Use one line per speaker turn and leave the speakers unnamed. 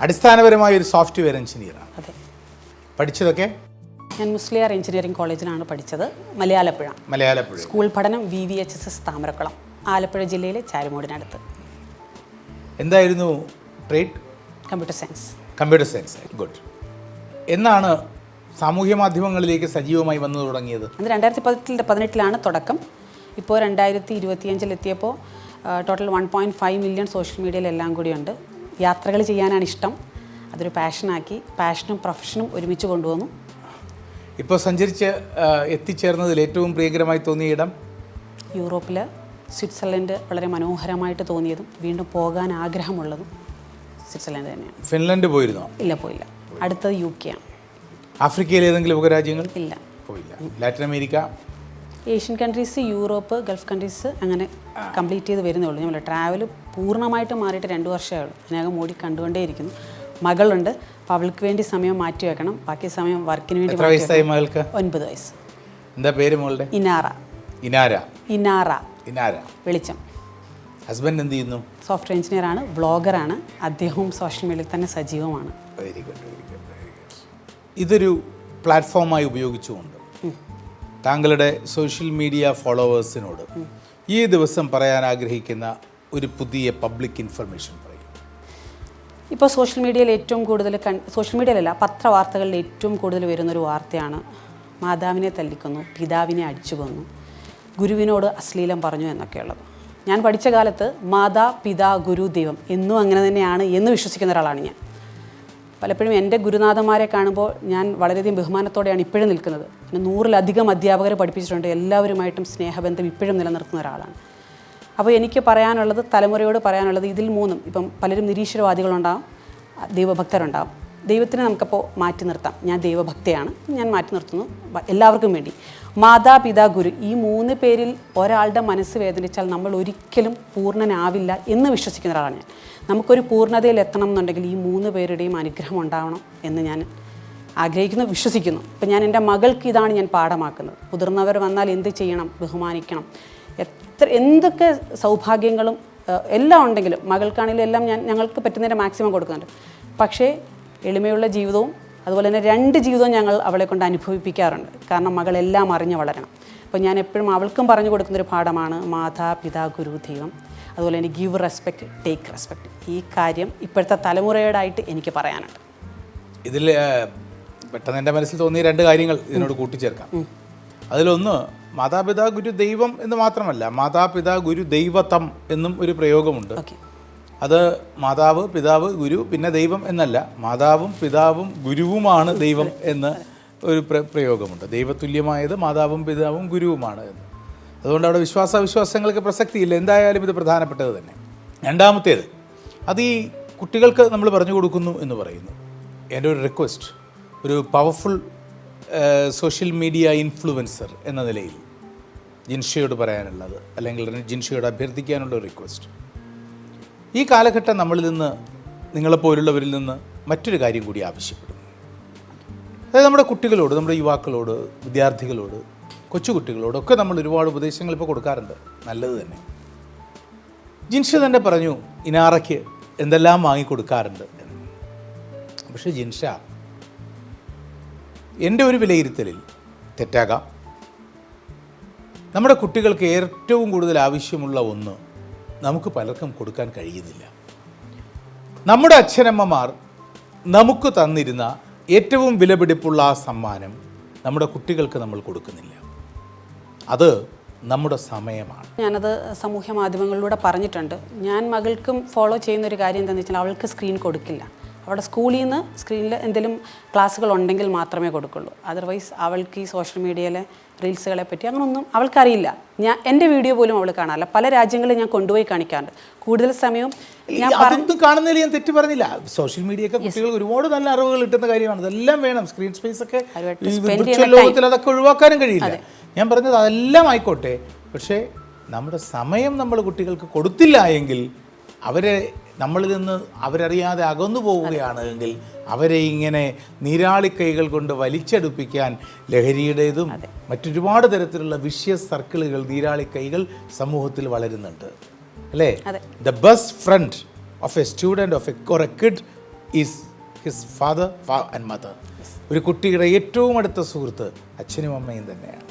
അടിസ്ഥാനപരമായ ഒരു സോഫ്റ്റ്വെയർ എഞ്ചിനീയറാണ്
അതെ.
പഠിച്ചതൊക്കെ?
ഞാൻ മുസ്ലിയാർ എഞ്ചിനീയറിംഗ് കോളേജിലാണ് പഠിച്ചത്. മലയാളപ്പുഴ
മലയാളപ്പുഴ
സ്കൂൾ പഠനം V V H S S Thamarakkulam Alappuzha ജില്ലയിലെ ചാരുമൂടിനടുത്ത്.
എന്തായിരുന്നു trade?
Computer science
computer science good എന്നാണ് സാമൂഹ്യ മാധ്യമങ്ങളിലേക്ക് സജീവമായി വന്നു തുടങ്ങിയത്?
അത് രണ്ടായിരത്തി പതിനെട്ടിൽ പതിനെട്ടിലാണ് തുടക്കം. ഇപ്പോൾ രണ്ടായിരത്തി ഇരുപത്തിയഞ്ചിലെത്തിയപ്പോൾ total one point five million social മീഡിയയിലെല്ലാം കൂടിയുണ്ട് യാത്രകൾ ചെയ്യാനാണ് ഇഷ്ടം. അതൊരു പാഷനാക്കി പാഷനും പ്രൊഫഷനും ഒരുമിച്ച് കൊണ്ടുവന്നു.
ഇപ്പോൾ സഞ്ചരിച്ച് എത്തിച്ചേർന്നതിൽ ഏറ്റവും പ്രിയകരമായി തോന്നിയ ഇടം?
യൂറോപ്പിൽ സ്വിറ്റ്സർലൻഡ് വളരെ മനോഹരമായിട്ട് തോന്നിയതും വീണ്ടും പോകാൻ ആഗ്രഹമുള്ളതും സ്വിറ്റ്സർലൻഡ് തന്നെയാണ്.
ഫിൻലൻഡ് പോയിരുന്നോ?
ഇല്ല പോയില്ല. അടുത്തത് യു കെ ആണ്.
ആഫ്രിക്കയിലെ ഏതെങ്കിലും ഉപരാജ്യങ്ങൾ?
ഇല്ല.
പോയില്ല. Latin America?
Asian countries Europe Gulf countries അങ്ങനെ കംപ്ലീറ്റ് ചെയ്ത് വരുന്നേ ഉള്ളൂ നമ്മൾ ട്രാവൽ പൂർണമായിട്ട് മാറിയിട്ട് രണ്ട് വർഷമേ ഉള്ളൂ. അതിനകം മോടി കണ്ടുകൊണ്ടേയിരിക്കുന്നു. മകളുണ്ട്. അപ്പോൾ അവൾക്ക് വേണ്ടി സമയം മാറ്റി വെക്കണം. ബാക്കി സമയം വർക്കിന് വേണ്ടി
വയസ്സായി മകൾക്ക്.
ഒൻപത് വയസ്സ്.
എന്താ പേര് മോളുടെ?
ഇനാറ.
ഇനാര.
ഇനാറ.
ഇനാര.
വെളിച്ചം.
ഹസ്ബൻഡ് എന്ത് ചെയ്യുന്നു?
സോഫ്റ്റ്വെയർ എഞ്ചിനീയർ ആണ്. വ്ളോഗറാണ് അദ്ദേഹവും സോഷ്യൽ മീഡിയയിൽ തന്നെ സജീവമാണ്.
വെരി ഗുഡ് വെരി ഗുഡ് ഇതൊരു പ്ലാറ്റ്ഫോമായി ഉപയോഗിച്ചുകൊണ്ട് താങ്കളുടെ സോഷ്യൽ മീഡിയ ഫോളോവേഴ്സിനോട് ഈ ദിവസം പറയാൻ ആഗ്രഹിക്കുന്ന ഒരു പുതിയ പബ്ലിക് ഇൻഫർമേഷൻ പറയും.
ഇപ്പോൾ സോഷ്യൽ മീഡിയയിൽ ഏറ്റവും കൂടുതൽ കൺ സോഷ്യൽ മീഡിയയിലല്ല പത്രവാർത്തകളിൽ ഏറ്റവും കൂടുതൽ വരുന്നൊരു വാർത്തയാണ് മാതാവിനെ തല്ലിക്കൊന്നു പിതാവിനെ അടിച്ചു കൊന്നു ഗുരുവിനോട് അശ്ലീലം പറഞ്ഞു എന്നൊക്കെയുള്ളത്. ഞാൻ പഠിച്ച കാലത്ത് മാതാ പിതാ ഗുരു ദൈവം എന്നും അങ്ങനെ തന്നെയാണ് എന്ന് വിശ്വസിക്കുന്ന ഒരാളാണ് ഞാൻ. പലപ്പോഴും എന്റെ ഗുരുനാഥന്മാരെ കാണുമ്പോൾ ഞാൻ വളരെയധികം ബഹുമാനത്തോടെയാണ് ഇപ്പോഴും നിൽക്കുന്നത്. പിന്നെ നൂറിലധികം അധ്യാപകരെ പഠിപ്പിച്ചിട്ടുണ്ട്. എല്ലാവരുമായിട്ടും സ്നേഹബന്ധം ഇപ്പോഴും നിലനിർത്തുന്ന ഒരാളാണ്. അപ്പോൾ എനിക്ക് പറയാനുള്ളത് തലമുറയോട് പറയാനുള്ളത് ഇതിൽ മൂന്നും. ഇപ്പം പലരും നിരീശ്വരവാദികളുണ്ടാവും ദൈവഭക്തരുണ്ടാവും. ദൈവത്തിനെ നമുക്കപ്പോൾ മാറ്റി നിർത്താം. ഞാൻ ദൈവഭക്തയാണ്. ഞാൻ മാറ്റി നിർത്തുന്നു. എല്ലാവർക്കും വേണ്ടി. മാതാപിതാ ഗുരു ഈ മൂന്ന് പേരിൽ ഒരാളുടെ മനസ്സ് വേദനിച്ചാൽ നമ്മൾ ഒരിക്കലും പൂർണനാവില്ല എന്ന് വിശ്വസിക്കുന്ന ഒരാളാണ് ഞാൻ. നമുക്കൊരു പൂർണതയിൽ എത്തണം എന്നുണ്ടെങ്കിൽ ഈ മൂന്ന് പേരുടെയും അനുഗ്രഹം ഉണ്ടാവണം എന്ന് ഞാൻ ആഗ്രഹിക്കുന്നു വിശ്വസിക്കുന്നു. ഇപ്പം ഞാൻ എന്റെ മകൾക്ക് ഇതാണ് ഞാൻ പാഠമാക്കുന്നത്. മുതിർന്നവർ വന്നാൽ എന്ത് ചെയ്യണം? ബഹുമാനിക്കണം. എത്ര എന്തൊക്കെ സൗഭാഗ്യങ്ങളും എല്ലാം ഉണ്ടെങ്കിലും മകൾക്കാണെങ്കിലും എല്ലാം ഞാൻ ഞങ്ങൾക്ക് പറ്റുന്നതിന്റെ മാക്സിമം കൊടുക്കുന്നുണ്ട്. പക്ഷേ എളിമയുള്ള ജീവിതവും അതുപോലെ തന്നെ രണ്ട് ജീവിതവും ഞങ്ങൾ അവളെ കൊണ്ട് അനുഭവിപ്പിക്കാറുണ്ട്. കാരണം മകളെല്ലാം അറിഞ്ഞ് വളരണം. അപ്പോൾ ഞാൻ എപ്പോഴും അവൾക്കും പറഞ്ഞു കൊടുക്കുന്നൊരു പാഠമാണ് മാതാ പിതാ ഗുരു ദൈവം. അതുപോലെ തന്നെ ഗീവ് റെസ്പെക്റ്റ് ടേക്ക് റെസ്പെക്റ്റ് ഈ കാര്യം ഇപ്പോഴത്തെ തലമുറയോടായിട്ട് എനിക്ക് പറയാനുണ്ട്.
ഇതിൽ പെട്ടെന്ന് എന്റെ മനസ്സിൽ തോന്നിയ രണ്ട് കാര്യങ്ങൾ ഇതിനോട് കൂട്ടിച്ചേർക്കാം. അതിലൊന്ന് മാതാപിതാ ഗുരു ദൈവം എന്ന് മാത്രമല്ല മാതാപിതാ ഗുരു ദൈവത്വം എന്നും ഒരു പ്രയോഗമുണ്ട്.
ഓക്കെ.
അത് മാതാവ് പിതാവ് ഗുരു പിന്നെ ദൈവം എന്നല്ല. മാതാവും പിതാവും ഗുരുവുമാണ് ദൈവം എന്ന് ഒരു പ്ര പ്രയോഗമുണ്ട്. ദൈവതുല്യമായത് മാതാവും പിതാവും ഗുരുവുമാണ് എന്ന്. അതുകൊണ്ട് അവിടെ വിശ്വാസ വിശ്വാസവിശ്വാസങ്ങൾക്ക് പ്രസക്തിയില്ല. എന്തായാലും ഇത് പ്രധാനപ്പെട്ടത് തന്നെ. രണ്ടാമത്തേത് അത് ഈ കുട്ടികൾക്ക് നമ്മൾ പറഞ്ഞു കൊടുക്കുന്നു എന്ന് പറയുന്നു. എന്റെ ഒരു റിക്വസ്റ്റ് ഒരു പവർഫുൾ സോഷ്യൽ മീഡിയ ഇൻഫ്ലുവൻസർ എന്ന നിലയിൽ ജിൻഷയോട് പറയാനുള്ളത് അല്ലെങ്കിൽ ജിൻഷയോട് അഭ്യർത്ഥിക്കാനുള്ള റിക്വസ്റ്റ് ഈ കാലഘട്ടം നമ്മളിൽ നിന്ന് നിങ്ങളെപ്പോലുള്ളവരിൽ നിന്ന് മറ്റൊരു കാര്യം കൂടി ആവശ്യപ്പെടുന്നു അതായത് നമ്മുടെ കുട്ടികളോട് നമ്മുടെ യുവാക്കളോട് വിദ്യാർത്ഥികളോട് കൊച്ചുകുട്ടികളോടൊക്കെ നമ്മൾ ഒരുപാട് ഉപദേശങ്ങൾ ഇപ്പോൾ കൊടുക്കാറുണ്ട്. നല്ലത് തന്നെ. ജിൻഷ തന്നെ പറഞ്ഞു ഇനാറയ്ക്ക് എന്തെല്ലാം വാങ്ങിക്കൊടുക്കാറുണ്ട് പക്ഷേ ജിൻഷ എന്റെ ഒരു വിലയിരുത്തലിൽ തെറ്റാകാം. നമ്മുടെ കുട്ടികൾക്ക് ഏറ്റവും കൂടുതൽ ആവശ്യമുള്ള ഒന്ന് നമുക്ക് പലർക്കും കൊടുക്കാൻ കഴിയുന്നില്ല. നമ്മുടെ അച്ഛനമ്മമാർ നമുക്ക് തന്നിരുന്ന ഏറ്റവും വിലപിടിപ്പുള്ള ആ സമ്മാനം നമ്മുടെ കുട്ടികൾക്ക് നമ്മൾ കൊടുക്കുന്നില്ല. അത് നമ്മുടെ സമയമാണ്.
ഞാനത് സമൂഹ മാധ്യമങ്ങളിലൂടെ പറഞ്ഞിട്ടുണ്ട്. ഞാൻ മകൾക്കും ഫോളോ ചെയ്യുന്ന ഒരു കാര്യം എന്താണെന്ന് വെച്ചാൽ അവൾക്ക് സ്ക്രീൻ കൊടുക്കില്ല. അവിടെ സ്കൂളിൽ നിന്ന് സ്ക്രീനിൽ എന്തെങ്കിലും ക്ലാസ്സുകൾ ഉണ്ടെങ്കിൽ മാത്രമേ കൊടുക്കുള്ളൂ. അതർവൈസ് അവൾക്ക് ഈ സോഷ്യൽ മീഡിയയിലെ റീൽസുകളെ പറ്റി അങ്ങനൊന്നും അവൾക്കറിയില്ല. ഞാൻ എന്റെ വീഡിയോ പോലും അവൾ കാണാറില്ല. പല രാജ്യങ്ങളിൽ ഞാൻ കൊണ്ടുപോയി കാണിക്കാറുണ്ട്. കൂടുതൽ സമയവും ഞാൻ
അതൊന്നും കാണുന്നതിൽ ഞാൻ തെറ്റ് പറഞ്ഞില്ല. സോഷ്യൽ മീഡിയ ഒക്കെ കുട്ടികൾ ഒരുപാട് നല്ല അറിവുകൾ കിട്ടുന്ന കാര്യമാണ്. അതെല്ലാം വേണം. സ്ക്രീൻ സ്പേസ് ഒക്കെ ലോകത്തിൽ അതൊക്കെ ഒഴിവാക്കാനും കഴിയില്ല. ഞാൻ പറഞ്ഞത് അതെല്ലാം ആയിക്കോട്ടെ. പക്ഷേ നമ്മുടെ സമയം നമ്മൾ കുട്ടികൾക്ക് കൊടുത്തില്ല എങ്കിൽ അവരെ നമ്മളിൽ നിന്ന് അവരറിയാതെ അകന്നു പോവുകയാണ് എങ്കിൽ അവരെ ഇങ്ങനെ നീരാളി കൈകൾ കൊണ്ട് വലിച്ചെടുപ്പിക്കാൻ ലഹരിയുടേതും മറ്റൊരുപാട് തരത്തിലുള്ള വിഷയ സർക്കിളുകൾ നീരാളി കൈകൾ സമൂഹത്തിൽ വളരുന്നുണ്ട്. അല്ലേ? The best friend of a student of a or a kid is his father and mother ഒരു കുട്ടിയുടെ ഏറ്റവും അടുത്ത സുഹൃത്ത് അച്ഛനും അമ്മയും തന്നെയാണ്.